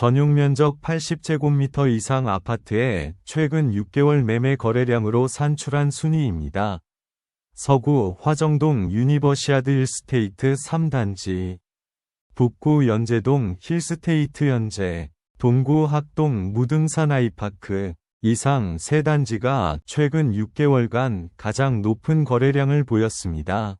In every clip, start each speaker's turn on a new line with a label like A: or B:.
A: 전용 면적 80제곱미터 이상 아파트의 최근 6개월 매매 거래량으로 산출한 순위입니다. 서구 화정동 유니버시아드 힐스테이트 3단지 북구 연제동 힐스테이트 연제 동구 학동 무등산 아이파크 이상 세 단지가 최근 6개월간 가장 높은 거래량을 보였습니다.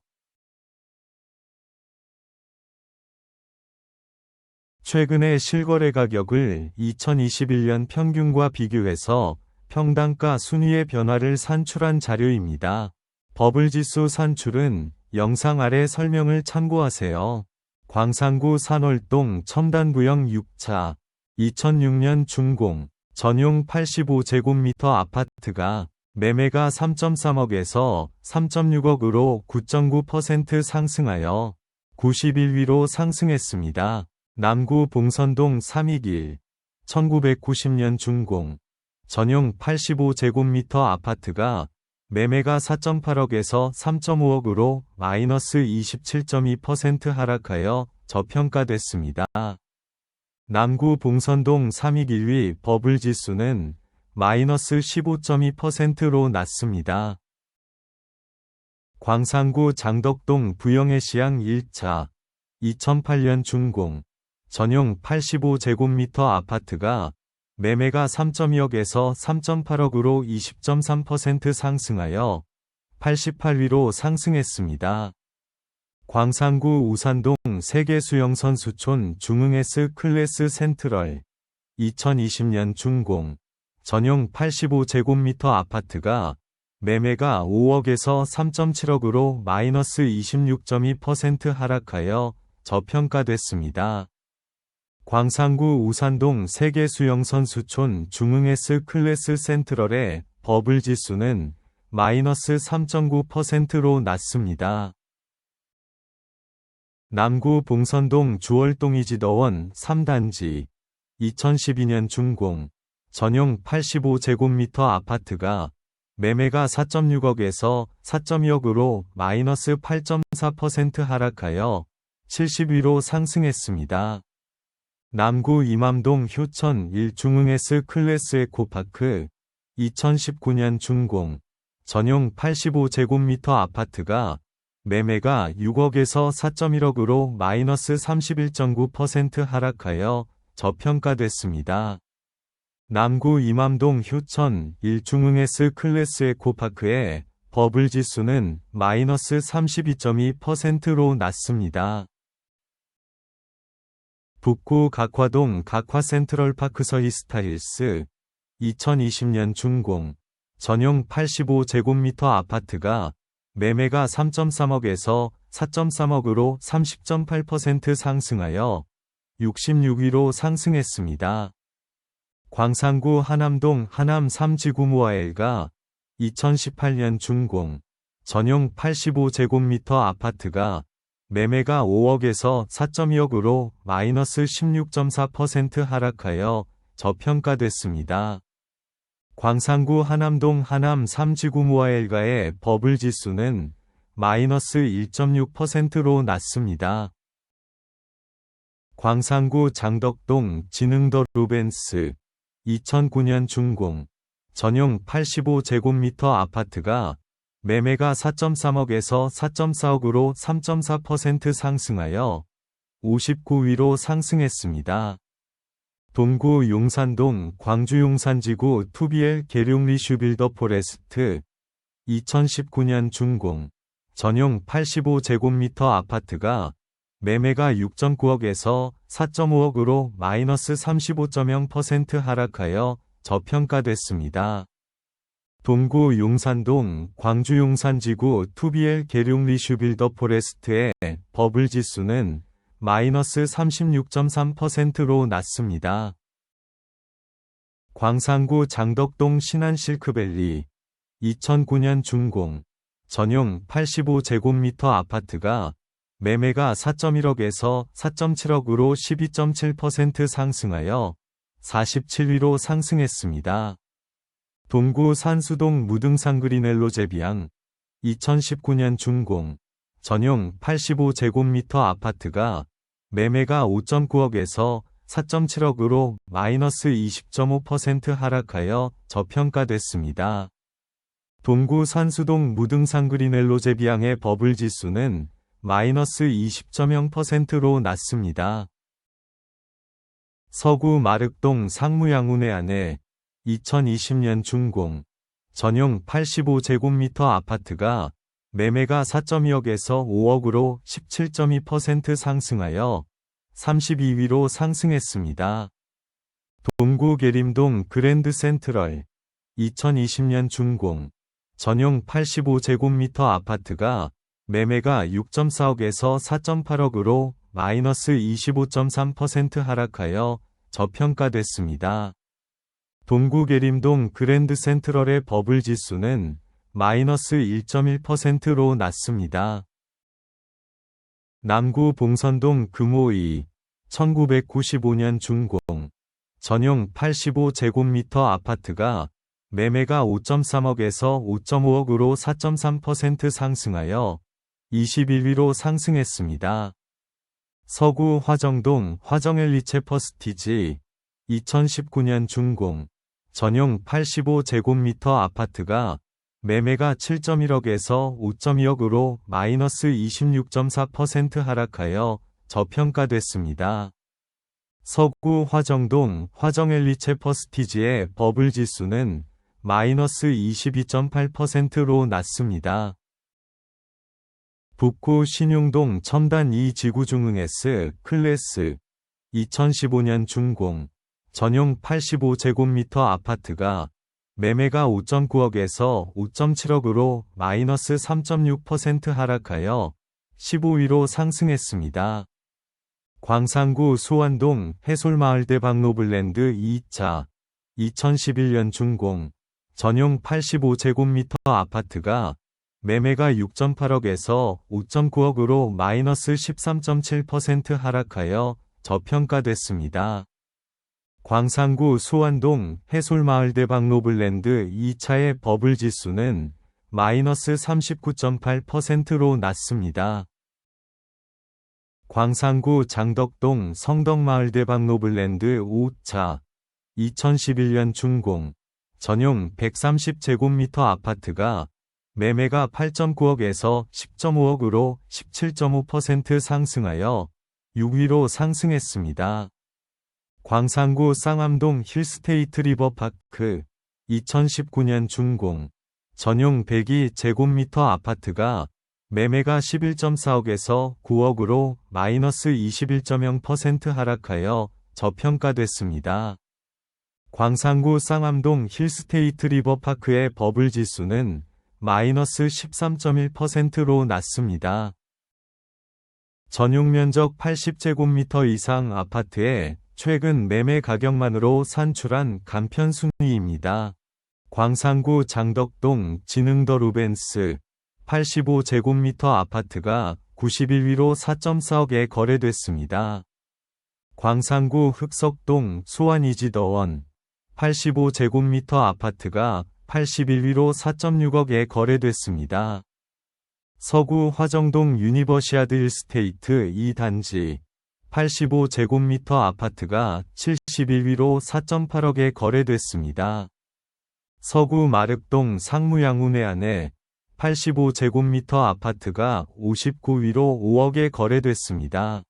A: 최근의 실거래 가격을 2021년 평균과 비교해서 평당가 순위의 변화를 산출한 자료입니다. 버블지수 산출은 영상 아래 설명을 참고하세요. 광산구 산월동 첨단부영 6차 2006년 준공 전용 85제곱미터 아파트가 매매가 3.3억에서 3.6억으로 9.9% 상승하여 91위로 상승했습니다. 남구 봉선동 321 1990년 준공 전용 85제곱미터 아파트가 매매가 4.8억에서 3.5억으로 마이너스 27.2% 하락하여 저평가됐습니다. 남구 봉선동 321위 버블 지수는 마이너스 15.2%로 낮습니다. 광산구 장덕동 부영애시양 1차 2008년 준공 전용 85제곱미터 아파트가 매매가 3.2억에서 3.8억으로 20.3% 상승하여 88위로 상승했습니다. 광산구 우산동 세계수영선 수촌 중흥S 클래스 센트럴 2020년 준공 전용 85제곱미터 아파트가 매매가 5억에서 3.7억으로 마이너스 26.2% 하락하여 저평가됐습니다. 광산구 우산동 세계수영선수촌 중흥S 클래스 센트럴의 버블 지수는 마이너스 3.9%로 낮습니다. 남구 봉선동 주월동 이지더원 3단지 2012년 준공 전용 85제곱미터 아파트가 매매가 4.6억에서 4.2억으로 마이너스 8.4% 하락하여 70위로 상승했습니다. 남구 이맘동 효천 1중흥S 클래스 에코파크 2019년 준공 전용 85제곱미터 아파트가 매매가 6억에서 4.1억으로 마이너스 31.9% 하락하여 저평가됐습니다. 남구 이맘동 효천 1중흥S 클래스 에코파크의 버블 지수는 마이너스 32.2%로 낮습니다. 북구 각화동 각화센트럴파크 서히스타일스 2020년 준공 전용 85제곱미터 아파트가 매매가 3.3억에서 4.3억으로 30.8% 상승하여 66위로 상승했습니다. 광산구 하남동 하남 3지구 모아엘가 2018년 준공 전용 85제곱미터 아파트가 매매가 5억에서 4.2억으로 마이너스 16.4% 하락하여 저평가됐습니다. 광산구 하남동 하남 3지구 모아엘가의 버블 지수는 마이너스 1.6%로 낮습니다. 광산구 장덕동 진흥더 루벤스 2009년 준공 전용 85제곱미터 아파트가 매매가 4.3억에서 4.4억으로 3.4% 상승하여 59위로 상승했습니다. 동구 용산동 광주 용산지구 투비엘 계룡리 슈빌더 포레스트 2019년 준공 전용 85제곱미터 아파트가 매매가 6.9억에서 4.5억으로 마이너스 35.0% 하락하여 저평가됐습니다. 동구 용산동 광주 용산지구 투비엘 계룡리 슈빌더 포레스트의 버블 지수는 마이너스 36.3%로 낮습니다. 광산구 장덕동 신안실크밸리 2009년 준공 전용 85제곱미터 아파트가 매매가 4.1억에서 4.7억으로 12.7% 상승하여 47위로 상승했습니다. 동구 산수동 무등산 그리넬로 제비양 2019년 준공 전용 85제곱미터 아파트가 매매가 5.9억에서 4.7억으로 마이너스 20.5% 하락하여 저평가됐습니다. 동구 산수동 무등산 그린엘로 제 비양의 버블 지수는 마이너스 20.0%로 낮습니다. 서구 마륵동 상무양운의 안에 2020년 준공 전용 85제곱미터 아파트가 매매가 4.2억에서 5억으로 17.2% 상승하여 32위로 상승했습니다. 동구 계림동 그랜드 센트럴 2020년 준공 전용 85제곱미터 아파트가 매매가 6.4억에서 4.8억으로 마이너스 25.3% 하락하여 저평가됐습니다. 동구 계림동 그랜드 센트럴의 버블 지수는 마이너스 1.1%로 낮습니다. 남구 봉선동 금호이 1995년 준공 전용 85제곱미터 아파트가 매매가 5.3억에서 5.5억으로 4.3% 상승하여 21위로 상승했습니다. 서구 화정동 화정엘리체 퍼스티지 2019년 준공 전용 85제곱미터 아파트가 매매가 7.1억에서 5.2억으로 마이너스 26.4% 하락하여 저평가됐습니다. 서구 화정동 화정엘리체 퍼스티지의 버블 지수는 마이너스 22.8%로 낮습니다. 북구 신용동 첨단 2지구 중흥S 클래스 2015년 준공 전용 85제곱미터 아파트가 매매가 5.9억에서 5.7억으로 마이너스 3.6% 하락하여 15위로 상승했습니다. 광산구 수원동 해솔마을대 박노블랜드 2차 2011년 준공 전용 85제곱미터 아파트가 매매가 6.8억에서 5.9억으로 마이너스 13.7% 하락하여 저평가됐습니다. 광산구 수원동 해솔마을대 박노블랜드 2차의 버블 지수는 마이너스 39.8%로 낮습니다. 광산구 장덕동 성덕마을대 박노블랜드 5차 2011년 준공 전용 130제곱미터 아파트가 매매가 8.9억에서 10.5억으로 17.5% 상승하여 6위로 상승했습니다. 광산구 쌍암동 힐스테이트 리버파크 2019년 준공 전용 102제곱미터 아파트가 매매가 11.4억에서 9억으로 마이너스 21.0% 하락하여 저평가됐습니다. 광산구 쌍암동 힐스테이트 리버파크의 버블 지수는 마이너스 13.1%로 낮습니다. 전용 면적 80제곱미터 이상 아파트의 최근 매매 가격만으로 산출한 간편 순위입니다. 광산구 장덕동 진흥더 루벤스 85제곱미터 아파트가 91위로 4.4억에 거래됐습니다. 광산구 흑석동 수완이지더원 85제곱미터 아파트가 81위로 4.6억에 거래됐습니다. 서구 화정동 유니버시아드 일스테이트 2단지 85제곱미터 아파트가 71위로 4.8억에 거래됐습니다. 서구 마륵동 상무양운의 안에 85제곱미터 아파트가 59위로 5억에 거래됐습니다.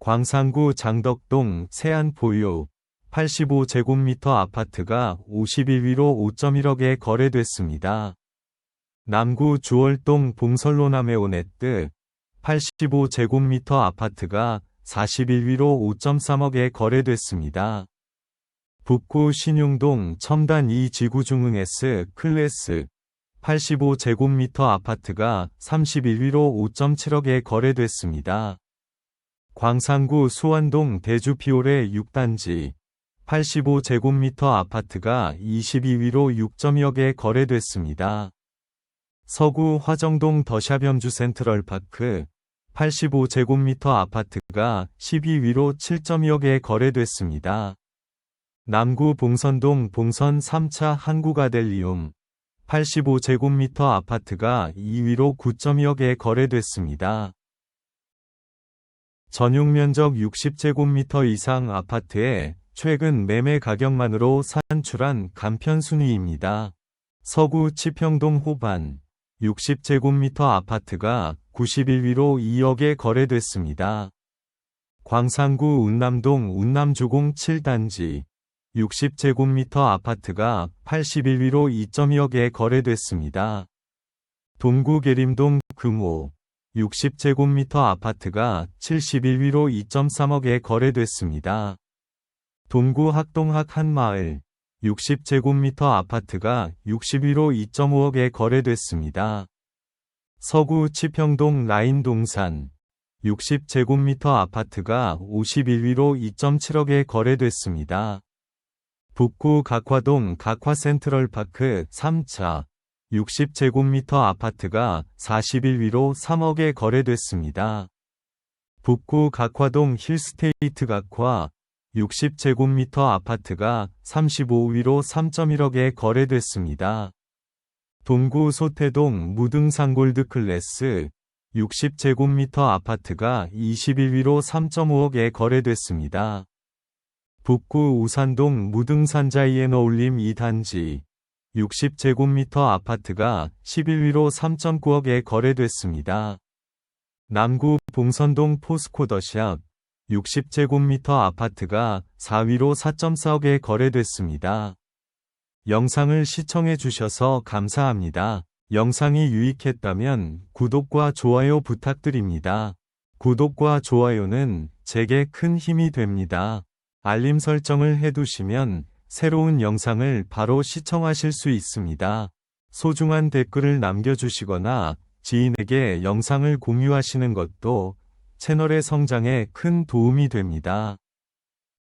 A: 광산구 장덕동 세안포유 85제곱미터 아파트가 51위로 5.1억에 거래됐습니다. 남구 주월동 봉설로남의 오네트 85제곱미터 아파트가 41위로 5.3억에 거래됐습니다. 북구 신용동 첨단 2 지구 중흥 S 클래스 85제곱미터 아파트가 31위로 5.7억에 거래됐습니다. 광산구 수원동 대주피올의 6단지 85제곱미터 아파트가 22위로 6.2억에 거래됐습니다. 서구 화정동 더샵 염주 센트럴파크 85제곱미터 아파트가 12위로 7.2억에 거래됐습니다. 남구 봉선동 봉선 3차 한국아델리움 85제곱미터 아파트가 2위로 9.2억에 거래됐습니다. 전용 면적 60제곱미터 이상 아파트의 최근 매매 가격만으로 산출한 간편 순위입니다. 서구 치평동 호반 60제곱미터 아파트가 91위로 2억에 거래됐습니다. 광산구 운남동 운남주공 7단지 60제곱미터 아파트가 81위로 2.2억에 거래됐습니다. 동구 계림동 금호 60제곱미터 아파트가 71위로 2.3억에 거래됐습니다. 동구 학동학 한마을 60제곱미터 아파트가 60위로 2.5억에 거래됐습니다. 서구 치평동 라인 동산 60제곱미터 아파트가 51위로 2.7억에 거래됐습니다. 북구 각화동 각화센트럴파크 3차 60제곱미터 아파트가 41위로 3억에 거래됐습니다. 북구 각화동 힐스테이트 각화 60제곱미터 아파트가 35위로 3.1억에 거래됐습니다. 동구 소태동 무등산 골드 클래스 60제곱미터 아파트가 21위로 3.5억에 거래됐습니다. 북구 우산동 무등산 자이엔 어울림 2단지 60제곱미터 아파트가 11위로 3.9억에 거래됐습니다. 남구 봉선동 포스코더샵 60제곱미터 아파트가 4위로 4.4억에 거래됐습니다. 영상을 시청해 주셔서 감사합니다. 영상이 유익했다면 구독과 좋아요 부탁드립니다. 구독과 좋아요는 제게 큰 힘이 됩니다. 알림 설정을 해두시면 새로운 영상을 바로 시청하실 수 있습니다. 소중한 댓글을 남겨주시거나 지인에게 영상을 공유하시는 것도 채널의 성장에 큰 도움이 됩니다.